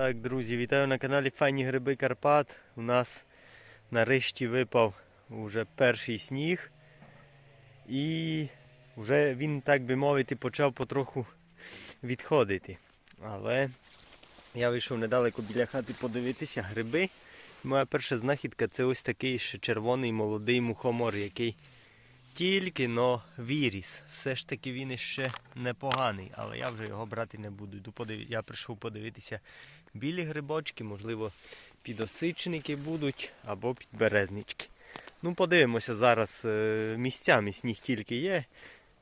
Так, друзі, вітаю на каналі Файні Гриби Карпат. У нас нарешті випав уже перший сніг. І вже він, так би мовити, почав потроху відходити. Але я вийшов недалеко біля хати подивитися гриби. Моя перша знахідка це ось такий ще червоний молодий мухомор, який тільки но виріс. Все ж таки він іще непоганий, але я вже його брати не буду. Я прийшов подивитися білі грибочки, можливо, підосичники будуть або підберезнички. Ну, подивимося зараз е, місцями сніг тільки є.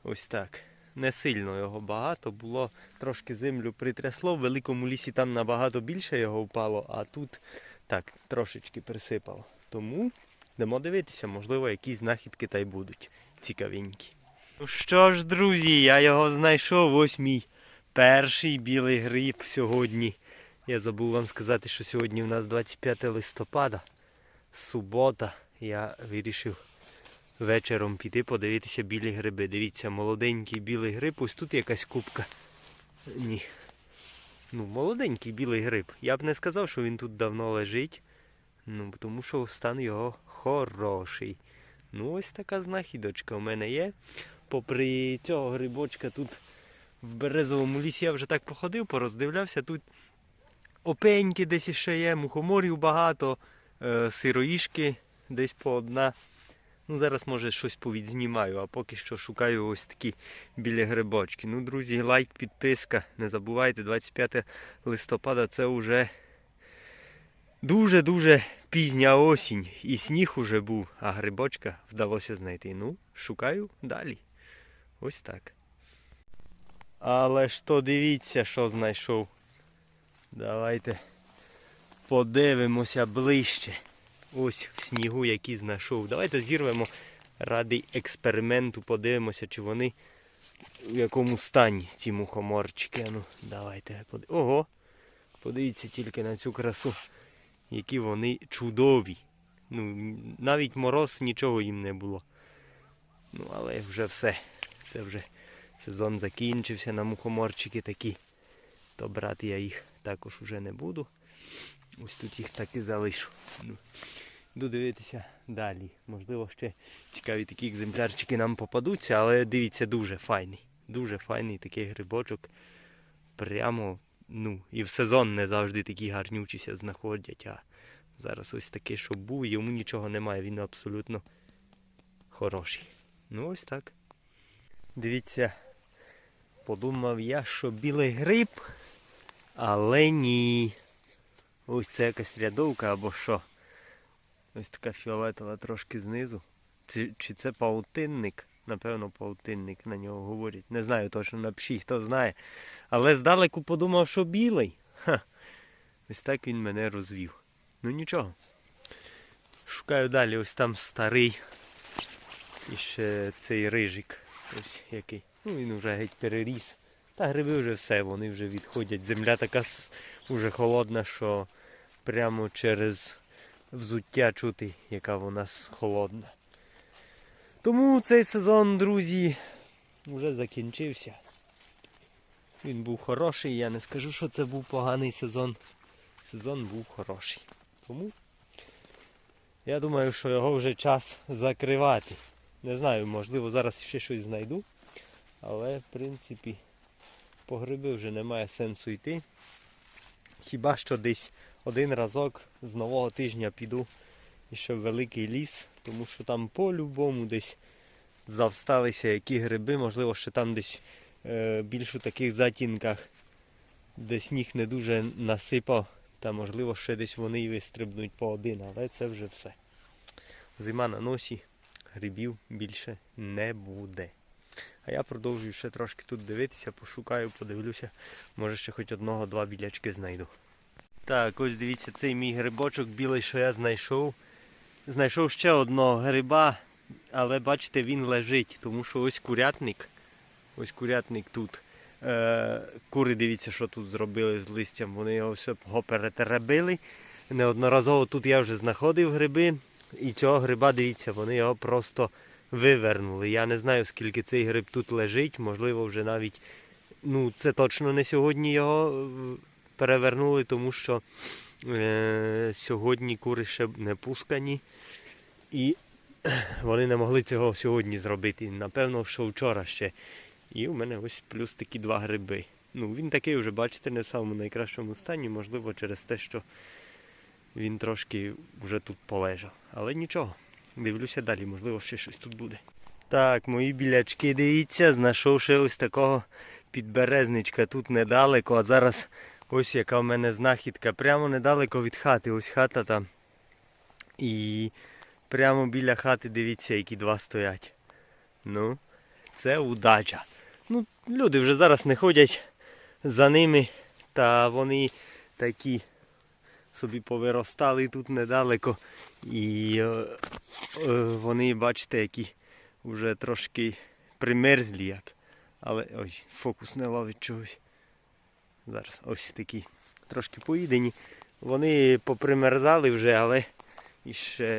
Ось так. Не сильно його багато, було трошки землю притрясло, в великому лісі там набагато більше його впало, а тут так, трошечки присипало. Тому йдемо дивитися, можливо, якісь знахідки та й будуть цікавенькі. Ну що ж, друзі, я його знайшов. Ось мій перший білий гриб сьогодні. Я забув вам сказати, що сьогодні у нас 25 листопада, субота. Я вирішив вечором піти подивитися білі гриби. Дивіться, молоденький білий гриб. Ось тут якась кубка. Ні. Ну, молоденький білий гриб. Я б не сказав, що він тут давно лежить. Ну, тому що стан його хороший. Ну, ось така знахідочка у мене є. Попри цього грибочка тут в березовому лісі я вже так походив, пороздивлявся. Тут опеньки десь іще є, мухоморів багато, е, сироїшки десь по одна. Ну, зараз, може, щось повідзнімаю, а поки що шукаю ось такі білі грибочки. Ну, друзі, лайк, підписка. Не забувайте, 25 листопада це вже дуже-дуже пізня осінь. І сніг уже був, а грибочка вдалося знайти. Ну, шукаю далі. Ось так. Але ж то дивіться, що знайшов. Давайте подивимося ближче. Ось в снігу, який знайшов. Давайте зірвемо ради експерименту, подивимося, чи вони в якому стані ці мухоморчики. Ну, давайте. под- Ого! Подивіться тільки на цю красу, які вони чудові. Ну, навіть мороз нічого їм не було. Ну, але вже все. Це вже сезон закінчився на мухоморчики такі. То брати я їх також уже не буду. Ось тут їх так і залишу. Ну, Йду дивитися далі. Можливо, ще цікаві такі екземплярчики нам попадуться, але дивіться, дуже файний. Дуже файний такий грибочок. Прямо, ну, і в сезон не завжди такі гарнючіся знаходять. А зараз ось такий, що був, йому нічого немає, він абсолютно хороший. Ну ось так. Дивіться, подумав я, що білий гриб, але ні. Ось це якась рядовка або що. Ось така фіолетова трошки знизу. Чи, чи це паутинник? Напевно, паутинник на нього говорять. Не знаю точно, напишіть, хто знає. Але здалеку подумав, що білий. Ха. Ось так він мене розвів. Ну нічого. Шукаю далі, ось там старий. І ще цей рижик. Ось який. Ну він вже геть переріс. Та гриби вже все, вони вже відходять. Земля така уже холодна, що прямо через взуття чути, яка вона холодна. Тому цей сезон, друзі, вже закінчився. Він був хороший, я не скажу, що це був поганий сезон. Сезон був хороший. Тому я думаю, що його вже час закривати. Не знаю, можливо, зараз ще щось знайду. Але, в принципі, по гриби вже немає сенсу йти. Хіба що десь один разок з нового тижня піду і ще в великий ліс, тому що там по-любому десь завсталися які гриби, можливо, ще там десь е, більш у таких затінках, де сніг не дуже насипав, та можливо ще десь вони і вистрибнуть по один, але це вже все. Зима на носі, грибів більше не буде. А я продовжую ще трошки тут дивитися, пошукаю, подивлюся, може ще хоч одного-два білячки знайду. Так, ось дивіться, цей мій грибочок білий, що я знайшов. Знайшов ще одного гриба, але бачите, він лежить, тому що ось курятник. Ось курятник тут. Е, кури, дивіться, що тут зробили з листям. Вони його все перетеребили. Неодноразово тут я вже знаходив гриби. І цього гриба, дивіться, вони його просто вивернули. Я не знаю, скільки цей гриб тут лежить. Можливо, вже навіть, ну це точно не сьогодні його е, перевернули, тому що сьогодні кури ще не пускані. І вони не могли цього сьогодні зробити. Напевно, що вчора ще. І у мене ось плюс такі два гриби. Ну, він такий вже, бачите, не в самому найкращому стані, можливо, через те, що він трошки вже тут полежав. Але нічого. Дивлюся далі, можливо, ще щось тут буде. Так, мої білячки, дивіться, знайшов ще ось такого підберезничка тут недалеко, а зараз ось яка в мене знахідка. Прямо недалеко від хати. Ось хата там. І прямо біля хати дивіться, які два стоять. Ну, це удача. Ну, люди вже зараз не ходять за ними, та вони такі собі повиростали тут недалеко. І е, е, вони, бачите, які вже трошки примерзлі як. Але ой, фокус не ловить чогось. Зараз ось такі трошки поїдені. Вони попримерзали вже, але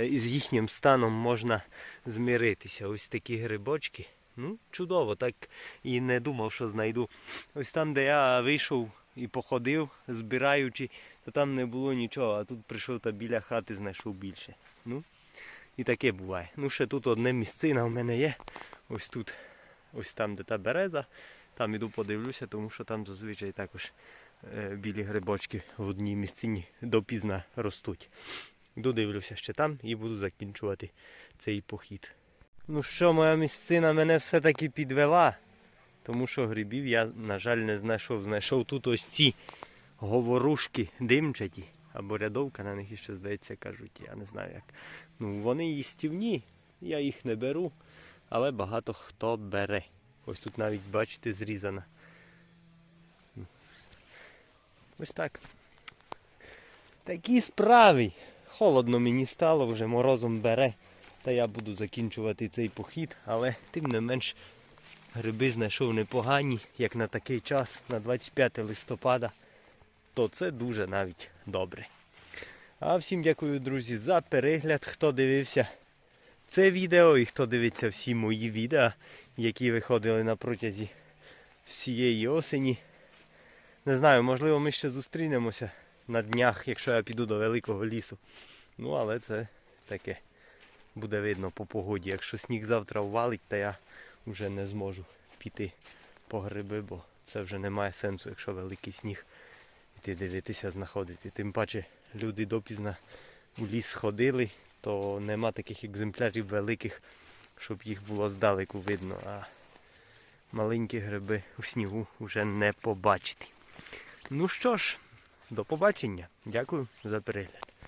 із їхнім станом можна змиритися. Ось такі грибочки. Ну, чудово, так і не думав, що знайду. Ось там, де я вийшов і походив, збираючи, то там не було нічого, а тут прийшов та біля хати знайшов більше. Ну, і таке буває. Ну, ще тут одне місцина у мене є. Ось тут, ось там, де та береза. Там іду подивлюся, тому що там зазвичай також е, білі грибочки в одній місцині допізна ростуть. Додивлюся ще там і буду закінчувати цей похід. Ну що, моя місцина мене все-таки підвела, тому що грибів я, на жаль, не знайшов. Знайшов тут ось ці говорушки димчаті, або рядовка на них іще здається кажуть, я не знаю як. Ну, вони їстівні, я їх не беру, але багато хто бере. Ось тут навіть, бачите, зрізана. Ось так. Такі справи. Холодно мені стало, вже морозом бере. Та я буду закінчувати цей похід, але тим не менш гриби знайшов непогані, як на такий час, на 25 листопада, то це дуже навіть добре. А всім дякую, друзі, за перегляд, хто дивився це відео і хто дивиться всі мої відео, які виходили на протязі всієї осені. Не знаю, можливо, ми ще зустрінемося на днях, якщо я піду до великого лісу. Ну, але це таке буде видно по погоді. Якщо сніг завтра ввалить, то я вже не зможу піти по гриби, бо це вже не має сенсу, якщо великий сніг іти дивитися, знаходити. Тим паче люди допізно у ліс ходили, то нема таких екземплярів великих, щоб їх було здалеку видно, а маленькі гриби у снігу вже не побачити. Ну що ж, до побачення. Дякую за перегляд.